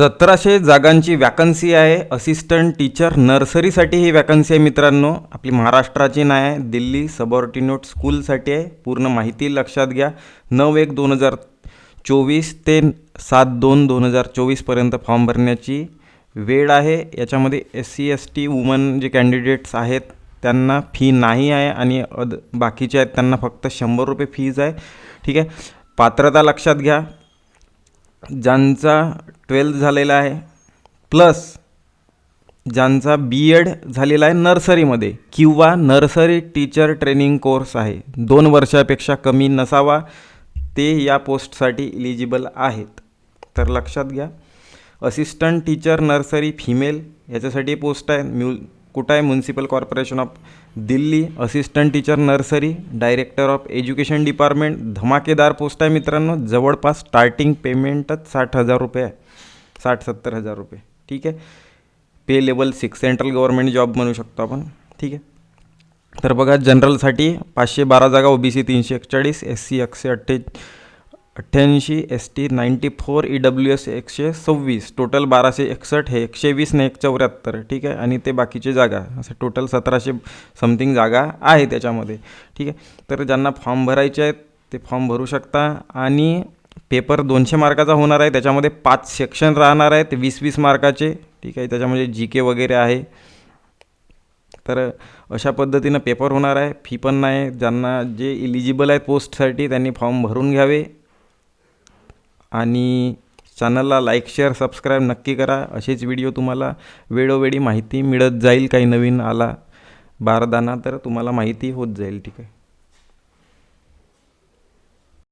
सतराशे जागांची वॅकन्सी आहे. असिस्टंट टीचर नर्सरीसाठी ही वॅकन्सी आहे मित्रांनो. आपली महाराष्ट्राची नाही आहे दिल्ली सबऑर्डिनेट स्कूलसाठी आहे. पूर्ण माहिती लक्षात घ्या. नऊ एक दोन हजार चोवीस ते सात दोन दोन हजार चोवीसपर्यंत फॉर्म भरण्याची वेळ आहे. याच्यामध्ये S C S T woman जे कॅन्डिडेट्स आहेत त्यांना फी नाही आहे आणि अद बाकीचे आहेत त्यांना फक्त शंभर रुपये फीज आहे. ठीक आहे? पात्रता लक्षात घ्या. ज्यांचा ट्वेल्थ झालेला आहे. प्लस ज्यांचा बी एड झालेला आहे नर्सरीमध्ये किंवा नर्सरी टीचर ट्रेनिंग कोर्स आहे. दोन वर्षापेक्षा कमी नसावा ते या पोस्टसाठी इलिजिबल आहेत. तर लक्षात घ्या असिस्टंट टीचर नर्सरी फिमेल याच्यासाठी पोस्ट आहे. म्यु कुठं आहे municipal corporation of Delhi assistant teacher nursery director of education department धमाकेदार पोस्ट आहे मित्रांनो. जवळपास स्टार्टिंग पेमेंटच साठ हजार रुपये आहे. साठ सत्तर हजार रुपये. ठीक आहे? Pay level six central government job म्हणू शकतो आपण. ठीक आहे? तर बघा जनरलसाठी पाचशे बारा जागा ओ बी सी तीनशे एकचाळीस एस सी एकशे अठ्ठे अठ्ठ्याऐंशी S T ninety four E W S एकशे सव्वीस टोटल बाराशे एकसष्ट हे एकशे वीस ने एक चौऱ्याहत्तर ठीक आहे? आणि ते बाकीचे जागा असं टोटल सतराशे समथिंग जागा आहे त्याच्यामध्ये ठीक आहे? तर ज्यांना फॉर्म भरायचे आहेत ते फॉर्म भरू शकता. आणि पेपर दोनशे मार्काचा होणार आहे त्याच्यामध्ये पाच सेक्शन राहणार आहेत वीस वीस मार्काचे ठीक आहे? त्याच्यामध्ये जी के वगैरे आहे. तर अशा पद्धतीनं पेपर होणार आहे. फी पण नाही. ज्यांना जे इलिजिबल आहेत पोस्टसाठी त्यांनी फॉर्म भरून घ्यावे. आणि चॅनलला लाईक शेअर सबस्क्राईब नक्की करा. असेच व्हिडिओ तुम्हाला वेळोवेळी माहिती मिळत जाईल. काही नवीन आला बारदाना तर तुम्हाला माहिती होत जाईल. ठीक आहे.